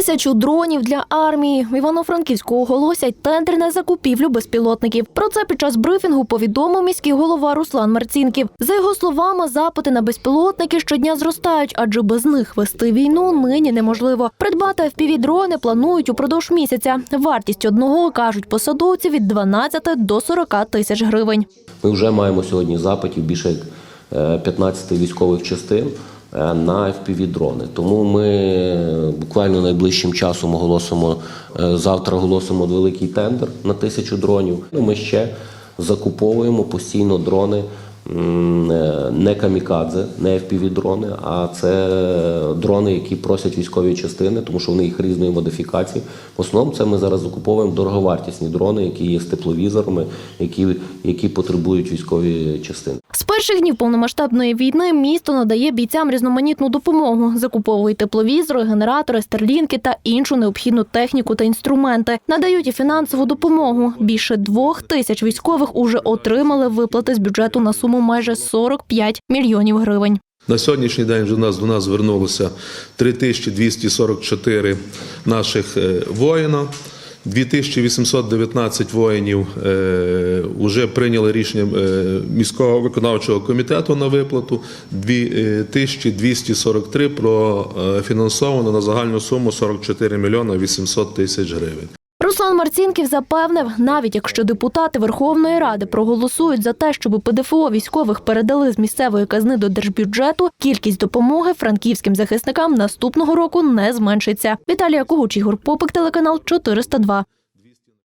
Тисячу дронів для армії. В Івано-Франківську оголосять тендер на закупівлю безпілотників. Про це під час брифінгу повідомив міський голова Руслан Марцінків. За його словами, запити на безпілотники щодня зростають, адже без них вести війну нині неможливо. Придбати FPV-дрони планують упродовж місяця. Вартість одного кажуть посадовці від 12 до 40 тисяч гривень. Ми вже маємо сьогодні запитів більше як е, 15 військових частин на FPV-дрони. Тому ми буквально найближчим часом оголосимо е, завтра оголосимо великий тендер на тисячу дронів. Ну, Ми ще закуповуємо постійно дрони. е, Не камікадзе, не FPV-дрони, а це дрони, які просять військові частини, тому що вони їх різної модифікації. В основному це ми зараз закуповуємо дороговартісні дрони, які є з тепловізорами, які, які потребують військові частини. Перших днів повномасштабної війни місто надає бійцям різноманітну допомогу, закуповує тепловізори, генератори, старлінки та іншу необхідну техніку та інструменти. Надають і фінансову допомогу. Більше двох тисяч військових уже отримали виплати з бюджету на суму майже 45 мільйонів гривень. На сьогоднішній день вже нас до нас звернулося 3244 наших е, воїна. 2819 воїнів е, вже прийняли рішення е, міського виконавчого комітету на виплату. е, 2243 профінансовано на загальну суму 44 мільйона 800 тисяч гривень. Руслан Марцінків запевнив, навіть якщо депутати Верховної Ради проголосують за те, щоб ПДФО військових передали з місцевої казни до держбюджету, кількість допомоги франківським захисникам наступного року не зменшиться. Віталія Когуч, Ігор Попик, телеканал 402.